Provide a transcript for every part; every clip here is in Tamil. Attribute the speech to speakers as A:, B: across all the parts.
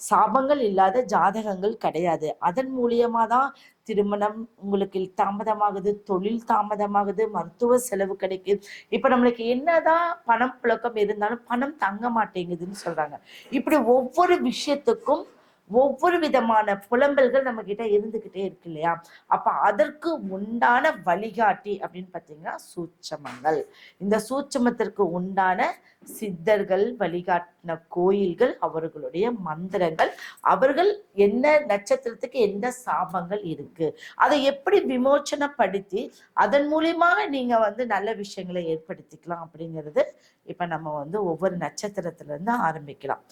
A: சாபங்கள் இல்லாத ஜாதகங்கள் கிடையாது. அதன் மூலியமா தான் திருமணம் உங்களுக்கு தாமதமாகுது தொழில் தாமதமாகுது மருத்துவ செலவு கிடைக்குது. இப்ப நம்மளுக்கு என்னதான் பணம் புழக்கம் இருந்தாலும் பணம் தங்க மாட்டேங்குதுன்னு சொல்றாங்க. இப்படி ஒவ்வொரு விஷயத்துக்கும் ஒவ்வொரு விதமான புலம்பல்கள் நம்ம கிட்ட இருந்துகிட்டே இருக்கு இல்லையா? அப்ப அதற்கு உண்டான வழிகாட்டி அப்படின்னு பாத்தீங்கன்னா சூட்சமங்கள். இந்த சூட்சமத்திற்கு உண்டான சித்தர்கள் வழிகாட்டின கோயில்கள் அவர்களுடைய மந்திரங்கள் அவர்கள் என்ன நட்சத்திரத்துக்கு எந்த சாபங்கள் இருக்கு? அதை எப்படி விமோச்சனப்படுத்தி அதன் மூலியமாக நீங்க வந்து நல்ல விஷயங்களை ஏற்படுத்திக்கலாம் அப்படிங்கிறது இப்ப நம்ம வந்து ஒவ்வொரு நட்சத்திரத்துல இருந்து ஆரம்பிக்கலாம்.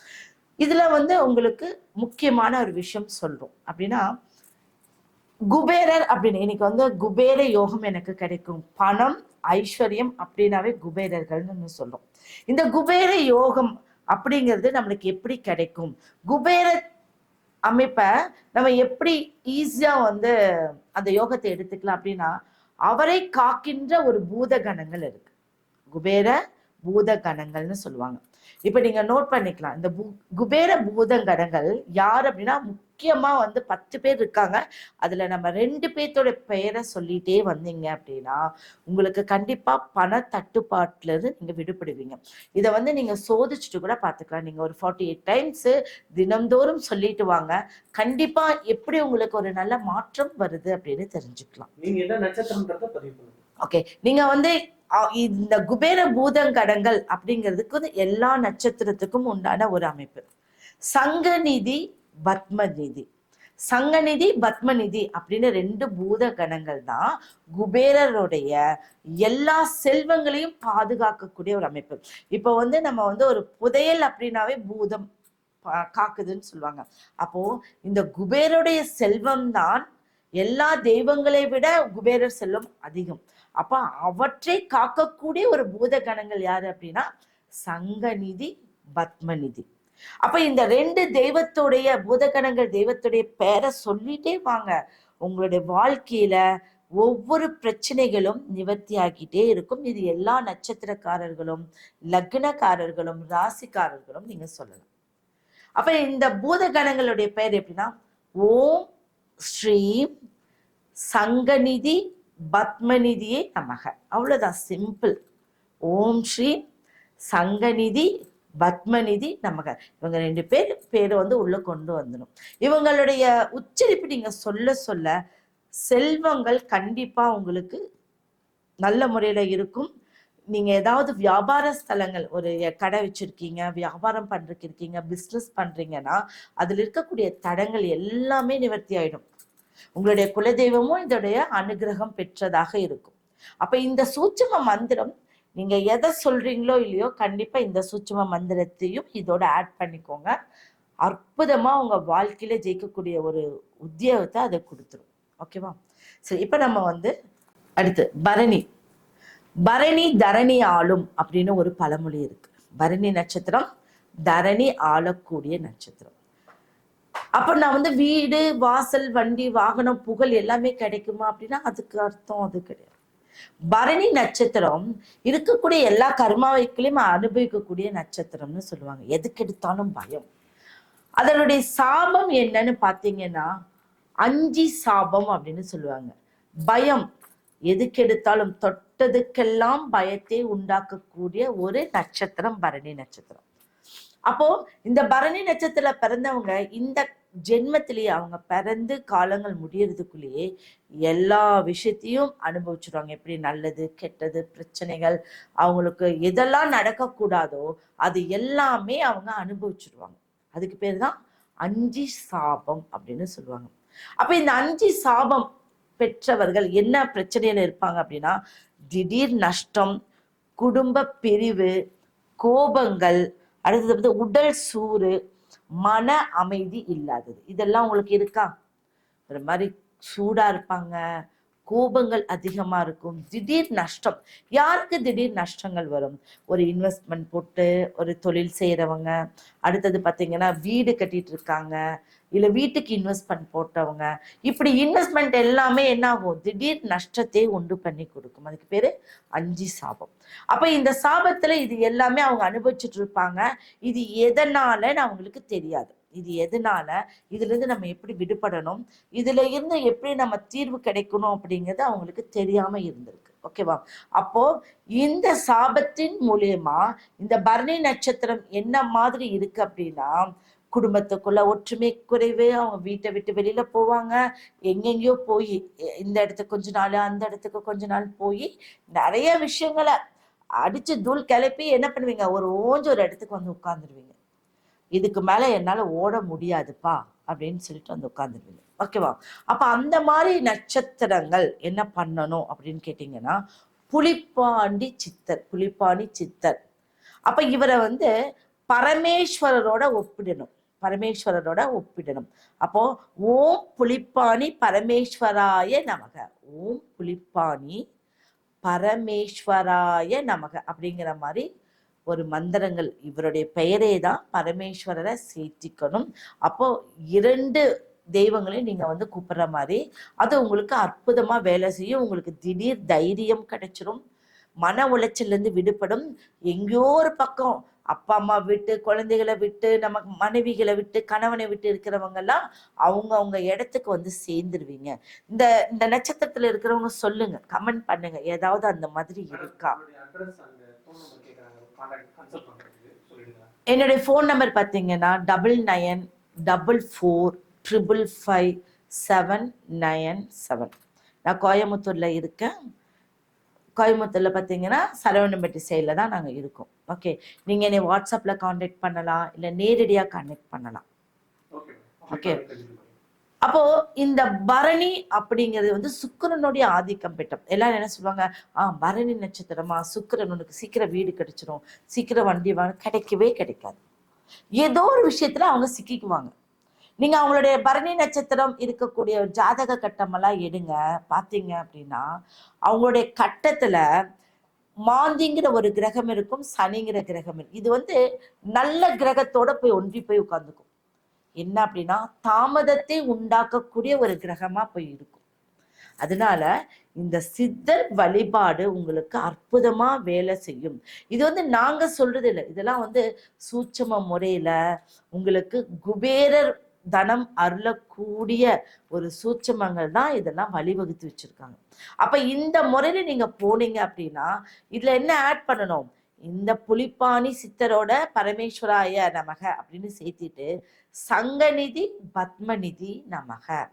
A: இதுல வந்து உங்களுக்கு முக்கியமான ஒரு விஷயம் சொல்றோம். அப்படின்னா குபேரர் அப்படின்னு இன்னைக்கு வந்து குபேர யோகம் எனக்கு கிடைக்கும். பணம் ஐஸ்வர்யம் அப்படின்னாவே குபேரர்கள்னு சொல்லும் இந்த குபேர யோகம் அப்படிங்கிறது நம்மளுக்கு எப்படி கிடைக்கும்? குபேர அமைப்பை நம்ம எப்படி ஈஸியா வந்து அந்த யோகத்தை எடுத்துக்கலாம் அப்படின்னா அவரை காக்கின்ற ஒரு பூதகணங்கள் இருக்கு. குபேர பூத கணங்கள்னு சொல்லுவாங்க. இப்ப நீங்க நோட் பண்ணிக்கலாம். இந்த குபேர பூதங்கணங்கள் யார் அப்படின்னா முக்கியமா வந்து பத்து பேர் இருக்காங்க. அதுல நம்ம ரெண்டு பேர்த்தோட பெயரை சொல்லிட்டே வந்தீங்க அப்படின்னா உங்களுக்கு கண்டிப்பா பண தட்டுப்பாட்டுல இருந்து நீங்க விடுபடுவீங்க. இதை வந்து நீங்க சோதிச்சுட்டு கூட பாத்துக்கலாம் நீங்க ஒரு ஃபார்ட்டி எயிட் டைம்ஸ் தினம்தோறும் சொல்லிட்டு வாங்க. கண்டிப்பா எப்படி உங்களுக்கு ஒரு நல்ல மாற்றம் வருது அப்படின்னு தெரிஞ்சுக்கலாம். ஓகே நீங்க வந்து இந்த குபேர பூதங்கடங்கள் அப்படிங்கிறதுக்கு வந்து எல்லா நட்சத்திரத்துக்கும் உண்டான ஒரு அமைப்பு. சங்கநிதி பத்மநிதி சங்கநிதி பத்மநிதி அப்படின்னு ரெண்டு பூத கணங்கள் தான் குபேரருடைய எல்லா செல்வங்களையும் பாதுகாக்கக்கூடிய ஒரு அமைப்பு. இப்போ வந்து நம்ம வந்து ஒரு புதையல் அப்படின்னாவே பூதம் காக்குதுன்னு சொல்லுவாங்க. அப்போ இந்த குபேருடைய செல்வம் தான் எல்லா தெய்வங்களை விட குபேரர் செல்வம் அதிகம். அப்ப அவற்றை காக்கக்கூடிய ஒரு பூதகணங்கள் யாரு அப்படின்னா? சங்கநிதி பத்மநிதி. அப்ப இந்த ரெண்டு தெய்வத்துடைய பூதகணங்கள் தெய்வத்துடைய பெயரை சொல்லிட்டே வாங்க. உங்களுடைய வாழ்க்கையில ஒவ்வொரு பிரச்சனைகளும் நிவர்த்தி ஆகிட்டே இருக்கும். இது எல்லா நட்சத்திரக்காரர்களும் லக்னக்காரர்களும் ராசிக்காரர்களும் நீங்க சொல்லலாம். அப்ப இந்த பூதகணங்களுடைய பெயர் எப்படின்னா? ஓம் ஸ்ரீம் சங்கநிதி பத்மநிதியே நமக. அவ்வளோதான் சிம்பிள் ஓம் ஸ்ரீ சங்கநிதி பத்மநிதி நமக. இவங்க ரெண்டு பேர் பேரை வந்து உள்ளே கொண்டு வந்துடும் இவங்களுடைய உச்சரிப்பு நீங்கள் சொல்ல சொல்ல செல்வங்கள் கண்டிப்பாக உங்களுக்கு நல்ல முறையில் இருக்கும். நீங்கள் ஏதாவது வியாபார ஸ்தலங்கள் ஒரு கடை வச்சுருக்கீங்க வியாபாரம் பண்ணுறக்கு இருக்கீங்க பிஸ்னஸ் பண்ணுறீங்கன்னா அதில் இருக்கக்கூடிய தடங்கள் எல்லாமே நிவர்த்தி ஆகிடும் உங்களுடைய குலதெய்வமும் இதோடைய அனுகிரகம் பெற்றதாக இருக்கும். அப்ப இந்த சூட்சும மந்திரம் நீங்க எதை சொல்றீங்களோ இல்லையோ கண்டிப்பா இந்த சூட்சும மந்திரத்தையும் இதோட ஆட் பண்ணிக்கோங்க. அற்புதமா உங்க வாழ்க்கையில ஜெயிக்கக்கூடிய ஒரு உத்தியோகத்தை அதை கொடுத்துரும். ஓகேவா சரி இப்ப நம்ம வந்து அடுத்து பரணி. பரணி தரணி ஆளும் அப்படின்னு ஒரு பழமொழி இருக்கு. பரணி நட்சத்திரம் தரணி ஆளக்கூடிய நட்சத்திரம். அப்ப நான் வந்து வீடு வாசல் வண்டி வாகனம் புகழ் எல்லாமே கிடைக்குமா அப்படின்னா அதுக்கு அர்த்தம் அது கிடையாது. பரணி நட்சத்திரம் இருக்கக்கூடிய எல்லா கர்மாவைகளையும் அனுபவிக்கக்கூடிய நட்சத்திரம்னு சொல்லுவாங்க. எதுக்கு எடுத்தாலும் பயம். அதனுடைய சாபம் என்னன்னு பார்த்தீங்கன்னா அஞ்சி சாபம் அப்படின்னு சொல்லுவாங்க. பயம். எதுக்கு எடுத்தாலும் தொட்டதுக்கெல்லாம் பயத்தை உண்டாக்கக்கூடிய ஒரு நட்சத்திரம் பரணி நட்சத்திரம். அப்போ இந்த பரணி நட்சத்திரத்துல பிறந்தவங்க இந்த ஜென்மத்திலேயே அவங்க பிறந்து காலங்கள் முடியறதுக்குள்ளேயே எல்லா விஷயத்தையும் அனுபவிச்சிருவாங்க. எப்படி நல்லது கெட்டது பிரச்சனைகள் அவங்களுக்கு எதெல்லாம் நடக்கக்கூடாதோ அது எல்லாமே அவங்க அனுபவிச்சிருவாங்க. அதுக்கு பேர் தான் அஞ்சு சாபம் அப்படின்னு சொல்லுவாங்க. அப்போ இந்த அஞ்சு சாபம் பெற்றவர்கள் என்ன பிரச்சனையில இருப்பாங்க அப்படின்னா திடீர் நஷ்டம் குடும்ப பிரிவு கோபங்கள் அடுத்தது வந்து உடல் சூறு மன அமைதி இல்லாதது. இதெல்லாம் உங்களுக்கு இருக்கா? ஒரு மாதிரி சூடாக இருப்பாங்க. கோபங்கள் அதிகமா இருக்கும். திடீர் நஷ்டம். யாருக்கு திடீர் நஷ்டங்கள் வரும்? ஒரு இன்வெஸ்ட்மெண்ட் போட்டு ஒரு தொழில் செய்யறவங்க அடுத்தது பாத்தீங்கன்னா வீடு கட்டிட்டு இருக்காங்க. இல்ல வீட்டுக்கு இன்வெஸ்ட்மெண்ட் போட்டவங்க. இப்படி இன்வெஸ்ட்மெண்ட் எல்லாமே என்ன ஆகும்? திடீர் நஷ்டத்தை உண்டு பண்ணி கொடுக்கும். அதுக்கு பேரு அஞ்சு சாபம். அப்ப இந்த சாபத்துல இது எல்லாமே அவங்க அனுபவிச்சுட்டு இருப்பாங்க. இது எதனாலன்னு அவங்களுக்கு தெரியாது. இது எதனால? இதுல இருந்து நம்ம எப்படி விடுபடணும்? இதுல இருந்து எப்படி நம்ம தீர்வு கிடைக்கணும் அப்படிங்கிறது அவங்களுக்கு தெரியாம இருந்திருக்கு. ஓகேவா அப்போ இந்த சாபத்தின் மூலியமா இந்த பரணி நட்சத்திரம் என்ன மாதிரி இருக்கு அப்படின்னா குடும்பத்துக்குள்ள ஒற்றுமை குறைவு அவங்க வீட்டை விட்டு வெளியில போவாங்க. எங்கெங்கேயோ போய் இந்த இடத்துக்கு கொஞ்ச நாள் அந்த இடத்துக்கு கொஞ்ச நாள் போய் நிறைய விஷயங்களை அடிச்சு தூள் கிளப்பி என்ன பண்ணுவீங்க? ஒரு ஓஞ்ச ஒரு இடத்துக்கு வந்து உட்கார்ந்துருவீங்க. இதுக்கு மேல என்னால ஓட முடியாதுப்பா அப்படின்னு சொல்லிட்டு வந்து உட்காந்துருவீங்க ஓகேவா அப்ப அந்த மாதிரி நட்சத்திரங்கள் என்ன பண்ணணும் அப்படின்னு கேட்டீங்கன்னா புலிப்பாண்டி சித்தர் புலிப்பாணி சித்தர். அப்ப இவரை வந்து பரமேஸ்வரரோட ஒப்பிடணும். பரமேஸ்வரரோட ஒப்பிடணும். அப்போ ஓம் புலிப்பாணி பரமேஸ்வராய நமக. ஓம் புலிப்பாணி பரமேஸ்வராய நமக அப்படிங்கிற மாதிரி ஒரு மந்திரங்கள் இவருடைய பெயரே தான் பரமேஸ்வரரை சேர்த்திக்கணும் அப்போ இரண்டு தெய்வங்களையும் நீங்க வந்து கூப்பிடுற மாதிரி அது உங்களுக்கு அற்புதமா வேலை செய்யும். உங்களுக்கு திடீர் தைரியம் கிடைச்சிரும். மன உளைச்சல்ல இருந்து விடுபடும். எங்கேயோ ஒரு பக்கம் அப்பா அம்மா விட்டு குழந்தைகளை விட்டு நமக்கு மனைவிகளை விட்டு கணவனை விட்டு இருக்கிறவங்க எல்லாம் அவங்க அவங்க இடத்துக்கு வந்து சேர்ந்துருவீங்க. இந்த இந்த நட்சத்திரத்துல இருக்கிறவங்க சொல்லுங்க கமெண்ட் பண்ணுங்க. ஏதாவது அந்த மாதிரி இருக்கா? என்னுடைய ஃபோன் நம்பர் பார்த்தீங்கன்னா double nine double four triple five seven nine seven நான் கோயம்புத்தூர்ல இருக்கேன். கோயம்புத்தூர்ல பார்த்தீங்கன்னா சரவணம்பட்டி சைடில் தான் நாங்கள் இருக்கோம். ஓகே நீங்கள் என்னை வாட்ஸ்அப்பில் காண்டாக்ட் பண்ணலாம் இல்லை நேரடியாக காண்டாக்ட் பண்ணலாம்.
B: ஓகே.
A: அப்போ இந்த பரணி அப்படிங்கிறது வந்து சுக்கிரனுடைய ஆதிக்கம் பெற்றம். எல்லாரும் என்ன சொல்லுவாங்க? ஆ பரணி நட்சத்திரமா? சுக்கரன் உனக்கு சீக்கிரம் வீடு கிடைச்சிடும் சீக்கிரம் வண்டி வாங்க கிடைக்கவே கிடைக்காது. ஏதோ ஒரு விஷயத்துல அவங்க சிக்கிக்குவாங்க. நீங்க அவங்களுடைய பரணி நட்சத்திரம் இருக்கக்கூடிய ஜாதக கட்டமெல்லாம் எடுங்க. பாத்தீங்க அப்படின்னா அவங்களுடைய கட்டத்துல மாந்திங்கிற ஒரு கிரகம் இருக்கும் சனிங்கிற கிரகம் இருக்கும். இது வந்து நல்ல கிரகத்தோட போய் ஒன்றி போய் உட்காந்துக்கும் என்ன அப்படின்னா தாமதத்தை உண்டாக்கக்கூடிய ஒரு கிரகமா போய் இருக்கும். அதனால இந்த சித்தர் வழிபாடு உங்களுக்கு அற்புதமா வேலை செய்யும். இது வந்து நாங்க சொல்றது இல்லை இதெல்லாம் வந்து சூட்சம முறையில உங்களுக்கு குபேரர் தனம் அருளக்கூடிய ஒரு சூட்சமங்கள் தான் இதெல்லாம் வழிவகுத்து வச்சிருக்காங்க. அப்ப இந்த முறையில நீங்க போனீங்க அப்படின்னா இதுல என்ன ஆட் பண்ணணும்? இந்த புலிப்பாணி சித்தரோட பரமேஸ்வராய நமக அப்படின்னு சேர்த்திட்டு சங்கநிதி பத்மநிதி நமக.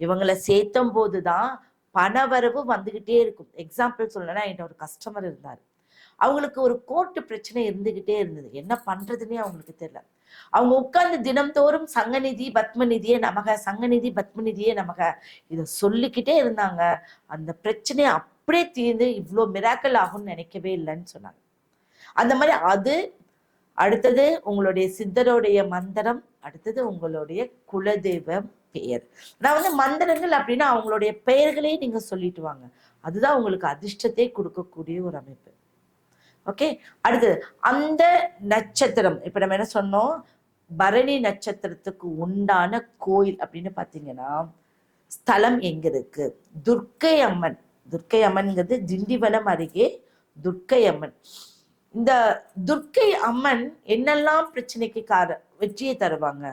A: இவங்களை சேர்த்தும் போதுதான் பணவரவு வந்துகிட்டே இருக்கும். எக்ஸாம்பிள் சொல்லணும்னா என்கிட்ட ஒரு கஸ்டமர் இருந்தார். அவங்களுக்கு ஒரு கோர்ட்டு பிரச்சனை இருந்துகிட்டே இருந்தது. என்ன பண்றதுன்னே அவங்களுக்கு தெரியல. அவங்க உட்கார்ந்து தினம்தோறும் சங்கநிதி பத்மநிதியே நமக சங்கநிதி பத்மநிதியே நமக இதை சொல்லிக்கிட்டே இருந்தாங்க. அந்த பிரச்சனையை அப்படியே தீர்ந்து இவ்வளோ மிராக்கல் ஆகும்னு நினைக்கவே இல்லைன்னு சொன்னாங்க. அந்த மாதிரி அது அடுத்தது உங்களுடைய சித்தருடைய மந்திரம் அடுத்தது உங்களுடைய குலதெய்வம் பெயர். நான் வந்து மந்திரங்கள் அப்படின்னா அவங்களுடைய பெயர்களே நீங்க சொல்லிட்டு வாங்க. அதுதான் உங்களுக்கு அதிர்ஷ்டத்தை கொடுக்கக்கூடிய ஒரு அமைப்பு. ஓகே? அடுத்தது அந்த நட்சத்திரம். இப்ப நம்ம என்ன சொன்னோம்? பரணி நட்சத்திரத்துக்கு உண்டான கோயில் அப்படின்னு பாத்தீங்கன்னா ஸ்தலம் எங்க இருக்கு? துர்க்கை அம்மன் துர்க்கை அம்மன்ங்கிறது திண்டிவனம் அருகே துர்க்கை அம்மன் இந்த துர்க்கை அம்மன் என்னெல்லாம் பிரச்சனைக்கு கார வெற்றியை தருவாங்க?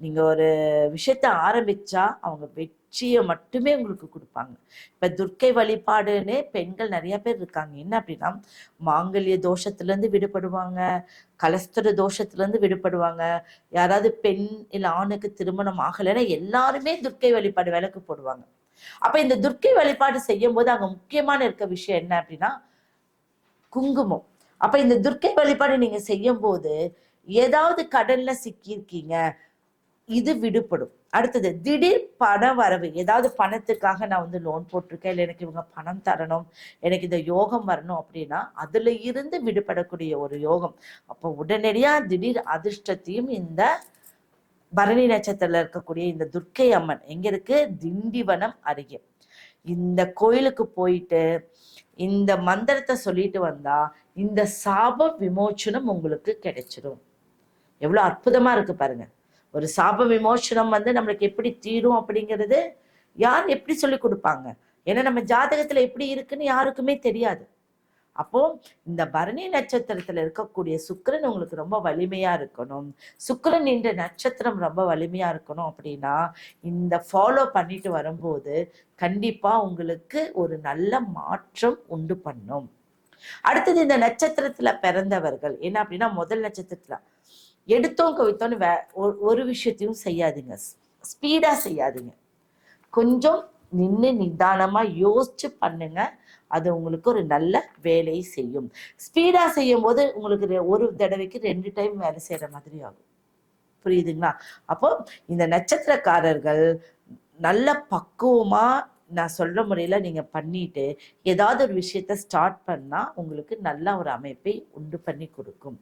A: நீங்க ஒரு விஷயத்த ஆரம்பிச்சா அவங்க வெற்றியை மட்டுமே உங்களுக்கு கொடுப்பாங்க. இப்ப துர்க்கை வழிபாடுன்னு பெண்கள் நிறைய பேர் இருக்காங்க. என்ன அப்படின்னா மாங்கல்ய தோஷத்துல இருந்து விடுபடுவாங்க கலஸ்தர தோஷத்துல இருந்து விடுபடுவாங்க. யாராவது பெண் இல்ல ஆணுக்கு திருமணம் ஆகலைன்னா எல்லாருமே துர்க்கை வழிபாடு விளக்கு போடுவாங்க. அப்ப இந்த துர்க்கை வழிபாடு செய்யும் போது அங்க முக்கியமான இருக்க விஷயம் என்ன அப்படின்னா குங்குமம். அப்ப இந்த துர்க்கை வழிபாடு நீங்க செய்யும் போது ஏதாவது கடல்ல சிக்கியிருக்கீங்க இது விடுபடும். அடுத்தது திடீர் பண வரவு. ஏதாவது பணத்துக்காக நான் வந்து லோன் போட்டிருக்கேன் இல்லை எனக்கு இவங்க பணம் தரணும் எனக்கு இந்த யோகம் வரணும் அப்படின்னா அதுல இருந்து விடுபடக்கூடிய ஒரு யோகம். அப்போ உடனடியா திடீர் அதிர்ஷ்டத்தையும் இந்த பரணி நட்சத்திரத்தில் இருக்கக்கூடிய இந்த துர்க்கை அம்மன் எங்க இருக்கு? திண்டிவனம் அருகே. இந்த கோயிலுக்கு போயிட்டு இந்த மந்திரத்தை சொல்லிட்டு வந்தா இந்த சாப விமோச்சனம் உங்களுக்கு கிடைச்சிடும் எவ்வளவு அற்புதமா இருக்கு பாருங்க. ஒரு சாப விமோச்சனம் வந்து நம்மளுக்கு எப்படி தீரும் அப்படிங்கிறது யார் எப்படி சொல்லி கொடுப்பாங்க? ஏன்னா நம்ம ஜாதகத்துல எப்படி இருக்குன்னு யாருக்குமே தெரியாது. அப்போ இந்த பரணி நட்சத்திரத்துல இருக்கக்கூடிய சுக்கரன் உங்களுக்கு ரொம்ப வலிமையா இருக்கணும். சுக்கரன் என்ற நட்சத்திரம் ரொம்ப வலிமையா இருக்கணும் அப்படின்னா இந்த ஃபாலோ பண்ணிட்டு வரும்போது கண்டிப்பா உங்களுக்கு ஒரு நல்ல மாற்றம் உண்டு பண்ணும். அடுத்தது இந்த நட்சத்திரத்துல பிறந்தவர்கள். என்ன அப்படின்னா முதல் நட்சத்திரத்துல எடுத்தோம் கவித்தோன்னு வே ஒரு விஷயத்தையும் செய்யாதீங்க. ஸ்பீடா செய்யாதீங்க. கொஞ்சம் நின்று நிதானமா யோசிச்சு பண்ணுங்க. அது உங்களுக்கு ஒரு நல்ல வேலையை செய்யும். ஸ்பீடா செய்யும் போது உங்களுக்கு ஒரு தடவைக்கு ரெண்டு டைம் வேலை செய்யற மாதிரி ஆகும். புரியுதுங்களா? அப்போ இந்த நட்சத்திரக்காரர்கள் நல்ல பக்குவமா நான் சொல்ற முறையில நீங்க பண்ணிட்டு ஏதாவது ஒரு விஷயத்த ஸ்டார்ட் பண்ணா உங்களுக்கு நல்ல ஒரு அமைப்பை உண்டு பண்ணி கொடுக்கும்.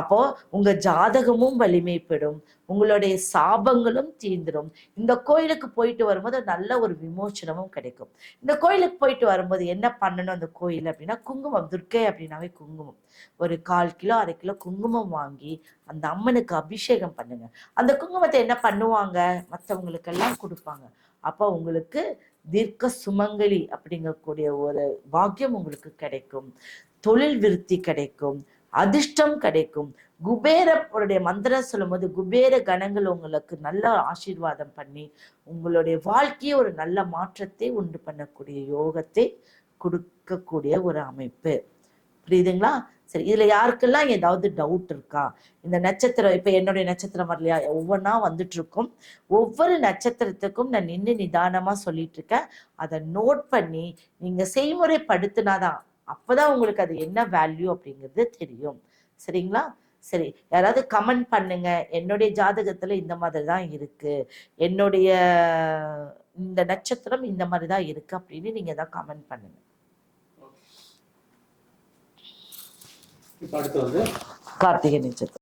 A: அப்போ உங்க ஜாதகமும் வலிமைப்படும் உங்களுடைய சாபங்களும் தீர்ந்துடும் இந்த கோயிலுக்கு போயிட்டு வரும்போது நல்ல ஒரு விமோச்சனமும் கிடைக்கும். இந்த கோயிலுக்கு போயிட்டு வரும்போது என்ன பண்ணணும் அந்த கோயில் அப்படின்னா குங்குமம் துர்க்கை அப்படின்னாவே குங்குமம். ஒரு கால் கிலோ அரை கிலோ குங்குமம் வாங்கி அந்த அம்மனுக்கு அபிஷேகம் பண்ணுங்க. அந்த குங்குமத்தை என்ன பண்ணுவாங்க? மற்றவங்களுக்கெல்லாம் கொடுப்பாங்க. அப்போ உங்களுக்கு தீர்க்க சுமங்கலி அப்படிங்கக்கூடிய ஒரு பாக்கியம் உங்களுக்கு கிடைக்கும். தொழில் விருத்தி கிடைக்கும். அதிர்ஷ்டம் கிடைக்கும். குபேரப்பருடைய மந்திரம் சொல்லும்போது குபேர கணங்கள் உங்களுக்கு நல்ல ஆசீர்வாதம் பண்ணி உங்களுடைய வாழ்க்கையை ஒரு நல்ல மாற்றத்தை உண்டு பண்ணக்கூடிய யோகத்தை கொடுக்கக்கூடிய ஒரு அமைப்பு. புரியுதுங்களா? சரி இதுல யாருக்கெல்லாம் ஏதாவது டவுட் இருக்கா? இந்த நட்சத்திரம் இப்ப என்னுடைய நட்சத்திரம் வரலையா? ஒவ்வொன்றா வந்துட்டு இருக்கும் ஒவ்வொரு நட்சத்திரத்துக்கும் நான் நின்று நிதானமா சொல்லிட்டு இருக்கேன் அதை நோட் பண்ணி நீங்க செய்முறைப்படுத்தினாதான் அப்பதான் உங்களுக்கு அது என்ன வேல்யூ அப்படிங்கிறது தெரியும். சரிங்களா? சரி யாராவது கமெண்ட் பண்ணுங்க. என்னுடைய ஜாதகத்துல இந்த மாதிரி தான் இருக்கு. என்னுடைய இந்த நட்சத்திரம் இந்த மாதிரி தான் இருக்கு அப்படின்னு நீங்க தான் கமெண்ட் பண்ணுங்க. கார்த்திகை நட்சத்திரம்.